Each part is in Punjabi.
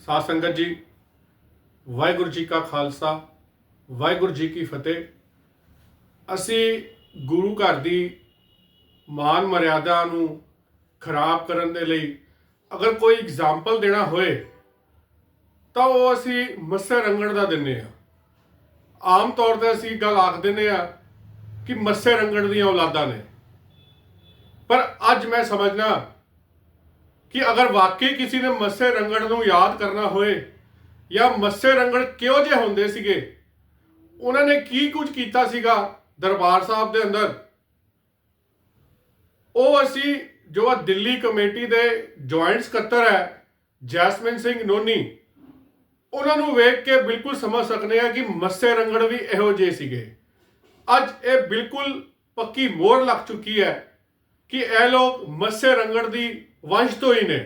ਸਾਧ ਸੰਗਤ ਜੀ, ਵਾਹਿਗੁਰੂ ਜੀ ਕਾ ਖਾਲਸਾ, ਵਾਹਿਗੁਰੂ ਜੀ ਕੀ ਫਤਿਹ। ਅਸੀਂ ਗੁਰੂ ਘਰ ਦੀ ਮਾਨ ਮਰਿਆਦਾ ਨੂੰ ਖਰਾਬ ਕਰਨ ਦੇ ਲਈ ਅਗਰ ਕੋਈ ਐਗਜ਼ਾਮਪਲ ਦੇਣਾ ਹੋਏ, ਤਾਂ ਉਹ ਅਸੀਂ ਮੱਸੇ ਰੰਗਣ ਦਾ ਦਿੰਨੇ ਆ। ਆਮ ਤੌਰ ਤੇ ਅਸੀਂ ਗੱਲ ਆਖ ਦਿੰਨੇ ਆ ਕਿ ਮੱਸੇ ਰੰਗਣ ਦੀਆਂ ਔਲਾਦਾਂ ਨੇ। ਪਰ ਅੱਜ ਮੈਂ ਸਮਝਣਾ ਕਿ ਅਗਰ ਵਾਕਈ ਕਿਸੇ ਨੇ ਮੱਸੇ ਰੰਗੜ ਨੂੰ ਯਾਦ ਕਰਨਾ ਹੋਏ ਜਾਂ ਮੱਸੇ ਰੰਗੜ ਕਿਹੋ ਜਿਹੇ ਹੁੰਦੇ ਸੀਗੇ, ਉਹਨਾਂ ਨੇ ਕੀ ਕੁਝ ਕੀਤਾ ਸੀਗਾ ਦਰਬਾਰ ਸਾਹਿਬ ਦੇ ਅੰਦਰ? ਉਹ ਅਸੀਂ ਜੋ ਆ ਦਿੱਲੀ ਕਮੇਟੀ ਦੇ ਜੁਆਇੰਟ ਸਕੱਤਰ ਹੈ, ਜੈਸਮਿਨ ਸਿੰਘ ਨੋਨੀ, ਉਹਨਾਂ ਨੂੰ ਵੇਖ ਕੇ ਬਿਲਕੁਲ ਸਮਝ ਸਕਨੇ ਆ ਕਿ ਮੱਸੇ ਰੰਗੜ ਵੀ ਇਹੋ ਜਿਹੇ ਸੀਗੇ। ਅੱਜ ਇਹ ਬਿਲਕੁਲ ਪੱਕੀ ਮੋਹਰ ਲੱਗ ਚੁੱਕੀ ਹੈ ਕਿ ਇਹ ਲੋਕ ਮੱਸੇ ਰੰਗੜ ਦੀ ਵੰਸ਼ ਤੋਂ ਹੀ ਨੇ।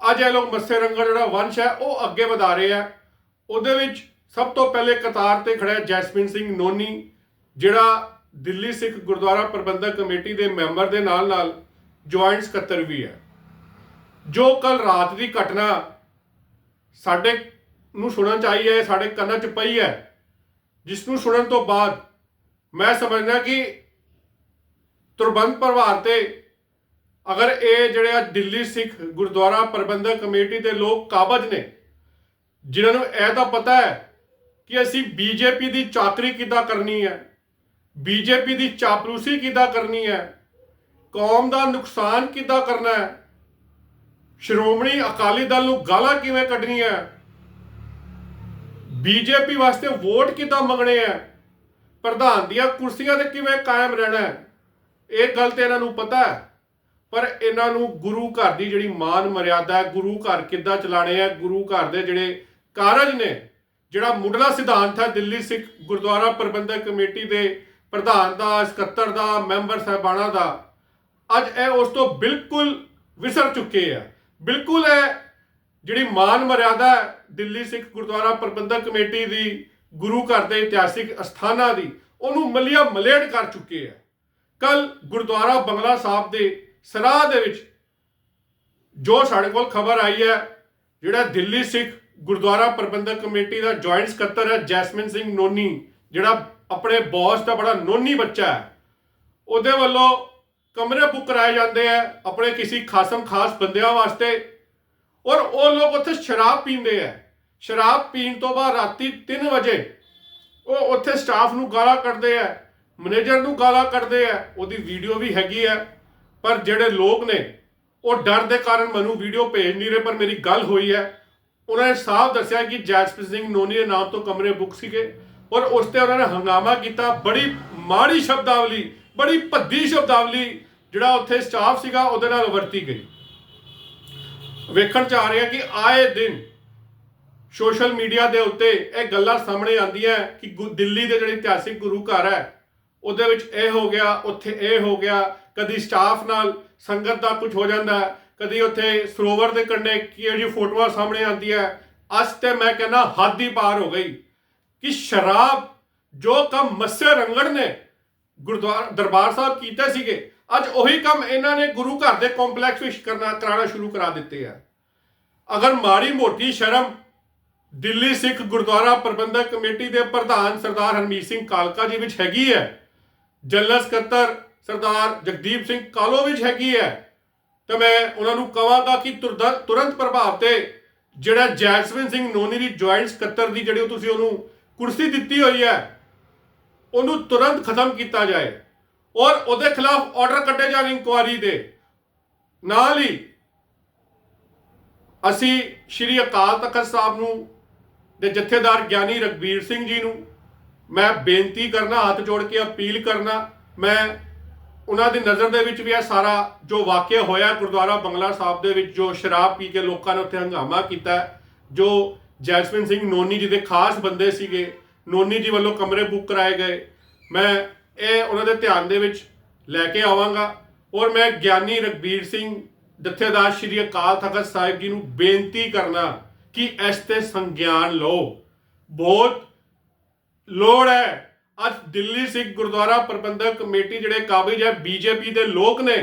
ਅੱਜ ਇਹ ਲੋਕ ਮੱਸੇ ਰੰਗੜ ਜਿਹੜਾ ਵੰਸ਼ ਹੈ, ਉਹ ਅੱਗੇ ਵਧਾ ਰਹੇ ਆ ਉਹਦੇ ਵਿੱਚ ਸਭ ਤੋਂ ਪਹਿਲੇ ਕਤਾਰ ਤੇ ਖੜਾ ਹੈ ਸਿੰਘ ਨੋਨੀ, ਜਿਹੜਾ ਦਿੱਲੀ ਸਿੱਖ ਗੁਰਦੁਆਰਾ ਪ੍ਰਬੰਧਕ ਕਮੇਟੀ ਦੇ ਮੈਂਬਰ ਦੇ ਨਾਲ ਨਾਲ ਜੁਆਇੰਟ ਸਕੱਤਰ ਵੀ ਹੈ। ਜੋ ਕੱਲ ਰਾਤ ਦੀ ਘਟਨਾ ਸਾਡੇ ਨੂੰ ਸੁਣਨ ਚ ਆਈ ਹੈ ਸਾਡੇ ਕੰਨਾਂ 'ਚ ਪਈ ਹੈ, ਜਿਸ ਨੂੰ ਸੁਣਨ ਤੋਂ ਬਾਅਦ ਮੈਂ ਸਮਝਦਾ ਕਿ ਤੁਰਬੰਦ ਪਰਿਵਾਰ ਤੇ ਅਗਰ ਇਹ ਜਿਹੜੇ ਆ ਦਿੱਲੀ ਸਿੱਖ ਗੁਰਦੁਆਰਾ ਪ੍ਰਬੰਧਕ ਕਮੇਟੀ ਦੇ ਲੋਕ ਕਾਬਜ ਨੇ, ਜਿਨ੍ਹਾਂ ਨੂੰ ਇਹ ਤਾਂ ਪਤਾ ਹੈ ਕਿ ਅਸੀਂ ਬੀਜੇਪੀ ਦੀ ਚਾਕਰੀ ਕਿੱਦਾਂ ਕਰਨੀ ਹੈ ਬੀਜੇਪੀ ਦੀ ਚਾਪਲੂਸੀ ਕਿੱਦਾਂ ਕਰਨੀ ਹੈ, ਕੌਮ ਦਾ ਨੁਕਸਾਨ ਕਿੱਦਾਂ ਕਰਨਾ ਹੈ, ਸ਼੍ਰੋਮਣੀ ਅਕਾਲੀ ਦਲ ਨੂੰ ਗਾਲਾਂ ਕਿਵੇਂ ਕੱਢਣੀਆਂ ਹੈ ਬੀਜੇਪੀ ਵਾਸਤੇ ਵੋਟ ਕਿੱਦਾਂ ਮੰਗਣੇ ਆ ਪ੍ਰਧਾਨ ਦੀਆਂ ਕੁਰਸੀਆਂ ਤੇ ਕਿਵੇਂ ਕਾਇਮ ਰਹਿਣਾ ਇਹ ਗੱਲ ਤੇ ਇਹਨਾਂ ਨੂੰ ਪਤਾ ਹੈ। ਪਰ ਇਹਨਾਂ ਨੂੰ ਗੁਰੂ ਘਰ ਦੀ ਜਿਹੜੀ ਮਾਨ ਮਰਿਆਦਾ ਹੈ, ਗੁਰੂ ਘਰ ਕਿੱਦਾਂ ਚਲਾਣੇ ਆ ਗੁਰੂ ਘਰ ਦੇ ਜਿਹੜੇ ਕਾਰਜ ਨੇ, ਜਿਹੜਾ ਮੁੱਢਲਾ ਸਿਧਾਂਤ ਹੈ, ਦਿੱਲੀ ਸਿੱਖ ਗੁਰਦੁਆਰਾ ਪ੍ਰਬੰਧਕ ਕਮੇਟੀ ਦੇ ਪ੍ਰਧਾਨ ਦਾ, ਸਕੱਤਰ ਦਾ, ਮੈਂਬਰ ਸਾਹਿਬਾਨਾਂ ਦਾ, ਅੱਜ ਇਹ ਉਸ ਤੋਂ ਬਿਲਕੁਲ ਵਿਸਰ ਚੁੱਕੇ ਆ। ਬਿਲਕੁਲ ਇਹ ਜਿਹੜੀ ਮਾਨ ਮਰਿਆਦਾ ਹੈ, ਦਿੱਲੀ ਸਿੱਖ ਗੁਰਦੁਆਰਾ ਪ੍ਰਬੰਧਕ ਕਮੇਟੀ ਦੀ, ਗੁਰੂ ਘਰ ਦੇ ਇਤਿਹਾਸਿਕ ਅਸਥਾਨਾਂ ਦੀ, ਉਹਨੂੰ ਮਲਿਆ ਮਲੇੜ ਕਰ ਚੁੱਕੇ ਆ। ਕੱਲ ਗੁਰਦੁਆਰਾ ਬੰਗਲਾ ਸਾਹਿਬ ਦੇ ਸਰਾਹ ਦੇ ਵਿੱਚ ਜੋ ਸਾਡੇ ਕੋਲ ਖਬਰ ਆਈ ਹੈ, ਜਿਹੜਾ ਦਿੱਲੀ ਸਿੱਖ ਗੁਰਦੁਆਰਾ ਪ੍ਰਬੰਧਕ ਕਮੇਟੀ ਦਾ ਜੁਆਇੰਟ ਸਕੱਤਰ ਹੈ, ਜੈਸਮਿਨ ਸਿੰਘ ਨੋਨੀ, ਜਿਹੜਾ ਆਪਣੇ ਬੌਸ ਦਾ ਬੜਾ ਨੋਨੀ ਬੱਚਾ ਹੈ, ਉਹਦੇ ਵੱਲੋਂ ਕਮਰੇ ਬੁੱਕ ਕਰਾਏ ਜਾਂਦੇ ਆ ਆਪਣੇ ਕਿਸੇ ਖਾਸਮ ਖਾਸ ਬੰਦਿਆਂ ਵਾਸਤੇ ਔਰ ਉਹ ਲੋਕ ਉੱਥੇ ਸ਼ਰਾਬ ਪੀਂਦੇ ਆ ਸ਼ਰਾਬ ਪੀਣ ਤੋਂ ਬਾਅਦ ਰਾਤੀ 3 ਵਜੇ ਉਹ ਉੱਥੇ ਸਟਾਫ ਨੂੰ ਗਾਲਾਂ ਕੱਢਦੇ ਆ ਮੈਨੇਜਰ ਨੂੰ ਗਾਲਾਂ ਕੱਢਦੇ ਆ ਉਹਦੀ ਵੀਡੀਓ ਵੀ ਹੈਗੀ ਆ ਪਰ ਜਿਹੜੇ ਲੋਕ ਨੇ, ਉਹ ਡਰ ਦੇ ਕਾਰਨ ਮੈਨੂੰ ਵੀਡੀਓ ਭੇਜ ਨਹੀਂ ਰਹੇ, ਪਰ ਮੇਰੀ ਗੱਲ ਹੋਈ ਹੈ। ਉਹਨਾਂ ਨੇ ਸਾਫ਼ ਦੱਸਿਆ ਕਿ ਜੈਸਪ੍ਰੀਤ ਸਿੰਘ ਨੋਨੀ ਦੇ ਨਾਮ ਤੋਂ ਕਮਰੇ ਬੁੱਕ ਸੀਗੇ ਔਰ ਉਸ ਤੇ ਉਹਨਾਂ ਨੇ ਹੰਗਾਮਾ ਕੀਤਾ। ਬੜੀ ਮਾੜੀ ਸ਼ਬਦਾਵਲੀ, ਬੜੀ ਭੱਦੀ ਸ਼ਬਦਾਵਲੀ ਜਿਹੜਾ ਉੱਥੇ ਸਟਾਫ ਸੀਗਾ, ਉਹਦੇ ਨਾਲ ਵਰਤੀ ਗਈ। ਵੇਖਣ ਚ ਆ ਰਿਹਾ ਕਿ ਆਏ ਦਿਨ ਸੋਸ਼ਲ ਮੀਡੀਆ ਦੇ ਉੱਤੇ ਇਹ ਗੱਲਾਂ ਸਾਹਮਣੇ ਆਉਂਦੀਆਂ ਕਿ ਗੁ- ਦਿੱਲੀ ਦੇ ਜਿਹੜੇ ਇਤਿਹਾਸਿਕ ਗੁਰੂ ਘਰ ਹੈ, ਉਹਦੇ ਵਿੱਚ ਇਹ ਹੋ ਗਿਆ, ਉੱਥੇ ਇਹ ਹੋ ਗਿਆ ਕਦੀ ਸਟਾਫ ਨਾਲ ਸੰਗਤ ਦਾ ਕੁਝ ਹੋ ਜਾਂਦਾ ਹੈ, ਕਦੀ ਉੱਥੇ ਸਰੋਵਰ ਦੇ ਕੰਢੇ ਕਿਹੜੀ ਫੋਟੋਆਂ ਸਾਹਮਣੇ ਆਉਂਦੀ ਹੈ। ਅੱਜ ਤੇ ਮੈਂ ਕਹਿੰਦਾ ਹੱਦ ਹੀ ਪਾਰ ਹੋ ਗਈ ਕਿ ਸ਼ਰਾਬ ਜੋ ਕੰਮ ਮੱਸੇ ਰੰਗੜ ਨੇ ਗੁਰਦੁਆਰਾ ਦਰਬਾਰ ਸਾਹਿਬ ਕੀਤੇ ਸੀਗੇ, ਅੱਜ ਉਹੀ ਕੰਮ ਇਹਨਾਂ ਨੇ ਗੁਰੂ ਘਰ ਦੇ ਕੰਪਲੈਕਸ ਵਿੱਚ ਕਰਨਾ, ਕਰਾਉਣਾ ਸ਼ੁਰੂ ਕਰਾ ਦਿੱਤੇ ਆ। ਅਗਰ ਮਾੜੀ ਮੋਟੀ ਸ਼ਰਮ ਦਿੱਲੀ ਸਿੱਖ ਗੁਰਦੁਆਰਾ ਪ੍ਰਬੰਧਕ ਕਮੇਟੀ ਦੇ ਪ੍ਰਧਾਨ ਸਰਦਾਰ ਹਰਮੀਤ ਸਿੰਘ ਕਾਲਕਾ ਜੀ ਵਿੱਚ ਹੈਗੀ ਹੈ, ਜਨਰਲ ਸਕੱਤਰ ਸਰਦਾਰ ਜਗਦੀਪ ਸਿੰਘ ਕਾਲੋ ਵਿੱਚ ਹੈਗੀ ਹੈ। ਤਾਂ ਮੈਂ ਉਹਨਾਂ ਨੂੰ ਕਹਾਂਗਾ ਕਿ ਤੁਰਦ- ਤੁਰੰਤ ਪ੍ਰਭਾਵ ਤੇ ਜਿਹੜਾ ਜੈਸਮਿਨ ਸਿੰਘ ਨੋਨੀ ਦੀ ਜੁਆਇੰਟ ਸਕੱਤਰ ਦੀ ਜਿਹੜੀ ਤੁਸੀਂ ਉਹਨੂੰ ਕੁਰਸੀ ਦਿੱਤੀ ਹੋਈ ਹੈ, ਉਹਨੂੰ ਤੁਰੰਤ ਖਤਮ ਕੀਤਾ ਜਾਏ ਔਰ ਉਹਦੇ ਖਿਲਾਫ ਆਰਡਰ ਕੱਢੇ ਜਾਣ ਇਨਕੁਆਰੀ ਦੇ। ਨਾਲ ਹੀ ਅਸੀਂ ਸ਼੍ਰੀ ਅਕਾਲ ਤਖਤ ਸਾਹਿਬ ਨੂੰ ਦੇ ਜਥੇਦਾਰ ਗਿਆਨੀ ਰਗਵੀਰ ਸਿੰਘ ਜੀ ਨੂੰ ਮੈਂ ਬੇਨਤੀ ਕਰਨਾ, ਹੱਥ ਜੋੜ ਕੇ ਅਪੀਲ ਕਰਨਾ, ਮੈਂ ਉਹਨਾਂ ਦੀ ਨਜ਼ਰ ਦੇ ਵਿੱਚ ਵੀ ਇਹ ਸਾਰਾ ਜੋ ਵਾਕਿਆ ਹੋਇਆ ਗੁਰਦੁਆਰਾ ਬੰਗਲਾ ਸਾਹਿਬ ਦੇ ਵਿੱਚ, ਜੋ ਸ਼ਰਾਬ ਪੀ ਕੇ ਲੋਕਾਂ ਨੇ ਉੱਥੇ ਹੰਗਾਮਾ ਕੀਤਾ, ਜੋ ਜੈਸਮਿਨ ਸਿੰਘ ਨੋਨੀ ਜੀ ਦੇ ਖਾਸ ਬੰਦੇ ਸੀਗੇ, ਨੋਨੀ ਜੀ ਵੱਲੋਂ ਕਮਰੇ ਬੁੱਕ ਕਰਾਏ ਗਏ। ਮੈਂ ਇਹ ਉਹਨਾਂ ਦੇ ਧਿਆਨ ਦੇ ਵਿੱਚ ਲੈ ਕੇ ਆਵਾਂਗਾ ਔਰ ਮੈਂ ਗਿਆਨੀ ਰਗਵੀਰ ਸਿੰਘ, ਜਥੇਦਾਰ ਸ਼੍ਰੀ ਅਕਾਲ ਤਖਤ ਸਾਹਿਬ ਜੀ ਨੂੰ ਬੇਨਤੀ ਕਰਨਾ ਕਿ ਇਸ ਤੇ ਸੰਗਿਆਨ ਲਓ। ਬਹੁਤ ਲੋੜ ਹੈ ਅੱਜ ਦਿੱਲੀ ਸਿੱਖ ਗੁਰਦੁਆਰਾ ਪ੍ਰਬੰਧਕ ਕਮੇਟੀ ਜਿਹੜੇ ਕਾਬਜ਼ ਹੈ, ਬੀਜੇਪੀ ਦੇ ਲੋਕ ਨੇ,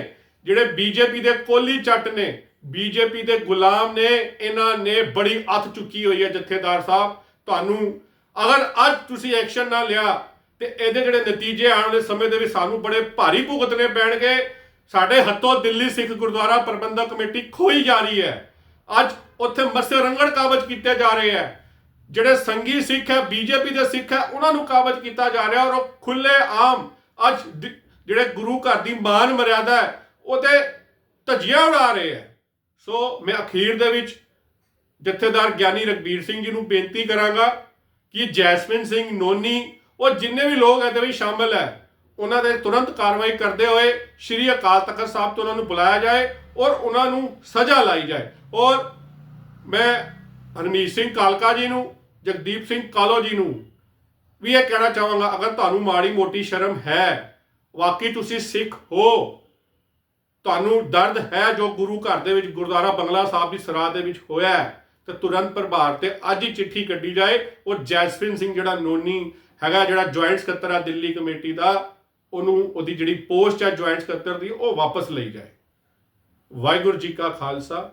ਜਿਹੜੇ ਬੀਜੇਪੀ ਦੇ ਕੋਲੀ ਚੱਟ ਨੇ, ਬੀਜੇਪੀ ਦੇ ਗੁਲਾਮ ਨੇ, ਇਹਨਾਂ ਨੇ ਬੜੀ ਅੱਥ ਚੁੱਕੀ ਹੋਈ ਹੈ ਜਥੇਦਾਰ ਸਾਹਿਬ। ਤੁਹਾਨੂੰ ਅਗਰ ਅੱਜ ਤੁਸੀਂ ਐਕਸ਼ਨ ਨਾ ਲਿਆ, ਤੇ ਇਹਦੇ ਜਿਹੜੇ ਨਤੀਜੇ ਆਉਣ ਵਾਲੇ ਸਮੇਂ ਦੇ ਵਿੱਚ ਸਾਨੂੰ ਬੜੇ ਭਾਰੀ ਭੁਗਤਣੇ ਪੈਣਗੇ। ਸਾਡੇ ਹੱਥੋਂ ਦਿੱਲੀ ਸਿੱਖ ਗੁਰਦੁਆਰਾ ਪ੍ਰਬੰਧਕ ਕਮੇਟੀ ਖੋਈ ਜਾ ਰਹੀ ਹੈ। ਅੱਜ ਉੱਥੇ ਮਸੇ ਰੰਗੜ ਕਾਬਜ ਕੀਤੇ ਜਾ ਰਹੇ ਹੈ। ਜਿਹੜੇ ਸੰਗੀ ਸਿੱਖ ਹੈ, ਬੀਜੇਪੀ ਦੇ ਸਿੱਖ ਹੈ, ਉਹਨਾਂ ਨੂੰ ਕਾਬਜ ਕੀਤਾ ਜਾ ਰਿਹਾ ਔਰ ਉਹ ਖੁੱਲੇ ਆਮ ਅੱਜ ਜਿਹੜੇ ਗੁਰੂ ਘਰ ਦੀ ਮਾਨ ਮਰਿਆਦਾ ਹੈ ਉਹਦੇ ਧੱਜੀਆਂ ਉਡਾ ਰਹੇ ਹੈ। ਸੋ ਮੈਂ ਅਖੀਰ ਦੇ ਵਿੱਚ ਜਥੇਦਾਰ ਗਿਆਨੀ ਰਗਬੀਰ ਸਿੰਘ ਜੀ ਨੂੰ ਬੇਨਤੀ ਕਰਾਂਗਾ ਕਿ ਜੈਸਮਿਨ ਸਿੰਘ ਨੋਨੀ, ਉਹ ਜਿੰਨੇ ਵੀ ਲੋਕ ਇਹਦੇ ਵਿੱਚ ਸ਼ਾਮਲ ਹੈ, ਉਹਨਾਂ ਦੇ ਤੁਰੰਤ ਕਾਰਵਾਈ ਕਰਦੇ ਹੋਏ ਸ਼੍ਰੀ ਅਕਾਲ ਤਖਤ ਸਾਹਿਬ ਤੋਂ ਉਹਨਾਂ ਨੂੰ ਬੁਲਾਇਆ ਜਾਏ ਔਰ ਉਹਨਾਂ ਨੂੰ ਸਜ਼ਾ ਲਾਈ ਜਾਏ। ਔਰ ਮੈਂ ਹਰਮੀਤ ਸਿੰਘ ਕਾਲਕਾ ਜੀ ਨੂੰ ਜਗਦੀਪ ਸਿੰਘ ਕਾਲੋ ਜੀ ਨੂੰ ਵੀ ਇਹ ਕਹਿਣਾ ਚਾਹਾਂਗਾ, ਅਗਰ ਤੁਹਾਨੂੰ ਮਾੜੀ ਮੋਟੀ ਸ਼ਰਮ ਹੈ, ਵਾਕਈ ਤੁਸੀਂ ਸਿੱਖ ਹੋ, ਤੁਹਾਨੂੰ ਦਰਦ ਹੈ ਜੋ ਗੁਰੂ ਘਰ ਦੇ ਵਿੱਚ, ਗੁਰਦੁਆਰਾ ਬੰਗਲਾ ਸਾਹਿਬ ਦੀ ਸਰਾਹ ਦੇ ਵਿੱਚ ਹੋਇਆ ਹੈ, ਤੇ ਤੁਰੰਤ ਪ੍ਰਭਾਵ ਤੇ ਅੱਜ ਹੀ ਚਿੱਠੀ ਕੱਢੀ ਜਾਏ। ਉਹ ਜੈਸਪਿਨ ਸਿੰਘ ਜਿਹੜਾ ਨੋਨੀ ਹੈਗਾ, ਜਿਹੜਾ ਜੁਆਇੰਟ ਸਕੱਤਰ ਆ ਦਿੱਲੀ ਕਮੇਟੀ ਦਾ, ਉਹਨੂੰ ਉਹਦੀ ਜਿਹੜੀ ਪੋਸਟ ਹੈ ਜੁਆਇੰਟ ਸਕੱਤਰ ਦੀ, ਉਹ ਵਾਪਸ ਲਈ ਜਾਏ। ਵਾਹਿਗੁਰੂ ਜੀ ਕਾ ਖਾਲਸਾ।